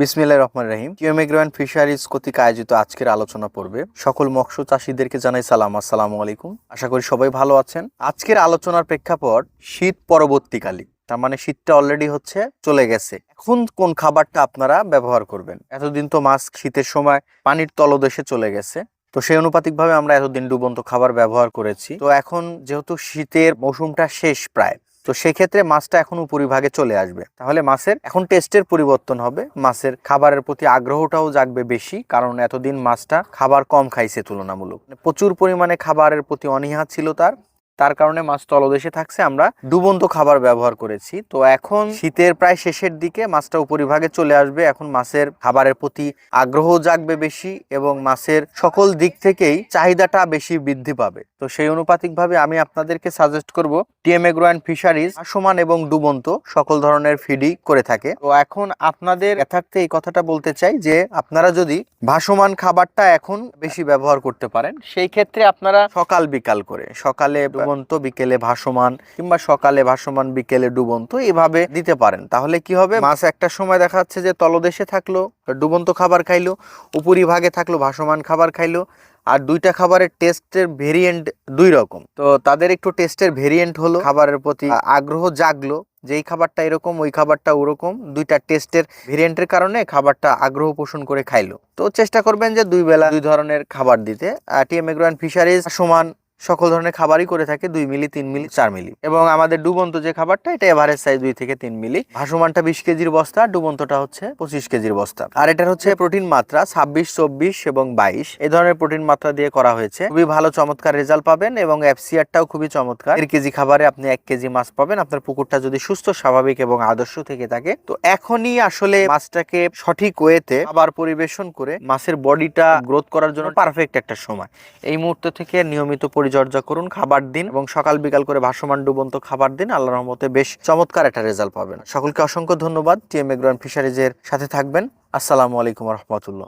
বিসমিল্লাহ রহমান রহিম। কিওমেগ্রান ফিশারিজ কর্তৃক আয়োজিত আজকের আলোচনা পর্বে সকল মৎস্য চাষীদেরকে জানাই সালাম। আসসালামু আলাইকুম। আশা করি সবাই ভালো আছেন। আজকের আলোচনার প্রেক্ষাপট শীত পরবর্তীকালী, তার মানে শীতটা অলরেডি হচ্ছে, চলে গেছে। এখন কোন খাবারটা আপনারা ব্যবহার করবেন? এতদিন তো মাছ শীতের সময় পানির তলদেশে চলে গেছে। তো সেই অনুপাতিকভাবে আমরা এতদিন ডুবন্ত খাবার ব্যবহার করেছি। তো এখন যেহেতু শীতের মৌসুমটা শেষ প্রায় তো সেক্ষেত্রে মাছটা এখন উপরিভাগে চলে আসবে। তাহলে মাছের এখন টেস্টের পরিবর্তন হবে। মাছের খাবারের প্রতি আগ্রহটাও জাগবে বেশি, কারণ এতদিন মাছটা খাবার কম খাইছে তুলনামূলক। মানে প্রচুর পরিমাণে খাবারের প্রতি অনীহা ছিল তার। তার কারণে মাছ তলদেশে থাকছে। আমরা ডুবন্ত খাবার ব্যবহার করেছি। তো এখন শীতের প্রায় শেষের দিকে মাছটা উপরিভাগে চলে আসবে। এখন মাছের খাবারের প্রতি আগ্রহ জাগবে বেশি এবং মাছের সকল দিক থেকেই চাহিদাটা বেশি বৃদ্ধি পাবে। তো সেই অনুপাতিকভাবে আমি আপনাদেরকে সাজেস্ট করব টিএম এগ্রো অ্যান্ড ফিশারিজ সমান এবং ডুবন্ত সকল ধরনের ফিডই করে থাকে। তো এখন আপনাদের যথার্থে এই কথাটা বলতে চাই যে, আপনারা যদি ভাসমান খাবারটা এখন বেশি ব্যবহার করতে পারেন, সেই ক্ষেত্রে আপনারা সকাল বিকাল করে, সকালে ডুবন্ত, বিকেলে ভাসমান কিংবা সকালে ভাসমান, বিকেলে ডুবন্ত এভাবে দিতে পারেন। তাহলে কি হবে? মাছ একটা সময় দেখা যাচ্ছে যে তলদেশে থাকল, ডুবন্ত খাবার খাইলো উপরি ভাগে থাকল, ভাসমান খাবার খাইলো আর দুইটা খাবারের টেস্টের ভেরিয়েন্ট দুই রকম। তো তাদের একটু টেস্টের ভেরিয়েন্ট হলো, খাবারের প্রতি আগ্রহ জাগলো যেই খাবারটা এরকম, ওই খাবারটা ওরকম, দুইটা টেস্টের ভেরিয়েন্টের কারণে খাবারটা আগ্রহ পোষণ করে খাইলো। তো চেষ্টা করবেন যে দুই বেলা দুই ধরনের খাবার দিতে। টিএম এগ্রো অ্যান্ড ফিশারিজ সমান সকল ধরনের খাবারই করে থাকে দুই মিলি, তিন মিলি, চার মিলি। এবং আমাদের ডুবন্ত যে খাবারটা, এটা এভারেজ সাইজ দুই থেকে তিন মিলি। ভাসমানটা বিশ কেজির বস্তা, ডুবন্তটা হচ্ছে পঁচিশ কেজির বস্তা। আর এটার হচ্ছে প্রোটিন মাত্রা ছাব্বিশ, চব্বিশ এবং বাইশ। এ ধরনের প্রোটিন মাত্রা দিয়ে করা হয়েছে। খুবই ভালো চমৎকার রেজাল্ট পাবেন এবং এফসিআরটাও খুবই চমৎকার। দেড় কেজি খাবারে আপনি এক কেজি মাছ পাবেন। আপনার পুকুরটা যদি সুস্থ, স্বাভাবিক এবং আদর্শ থেকে থাকে, তো এখনই আসলে মাছটাকে সঠিক ওয়েতে আবার পরিবেশন করে মাছের বডিটা গ্রোথ করার জন্য পারফেক্ট একটা সময়। এই মুহূর্ত থেকে নিয়মিত পরিচর্যা করুন, খাবার দিন এবং সকাল বিকাল করে ভাসমান ডুবন্ত খাবার দিন। আল্লাহ রহমতে বেশ চমৎকার একটা রেজাল্ট পাবেন। সকলকে অসংখ্য ধন্যবাদ। টিএম এগ্রান ফিশারিজের সাথে থাকবেন। আসসালামু আলাইকুম রহমতুল্লাহ।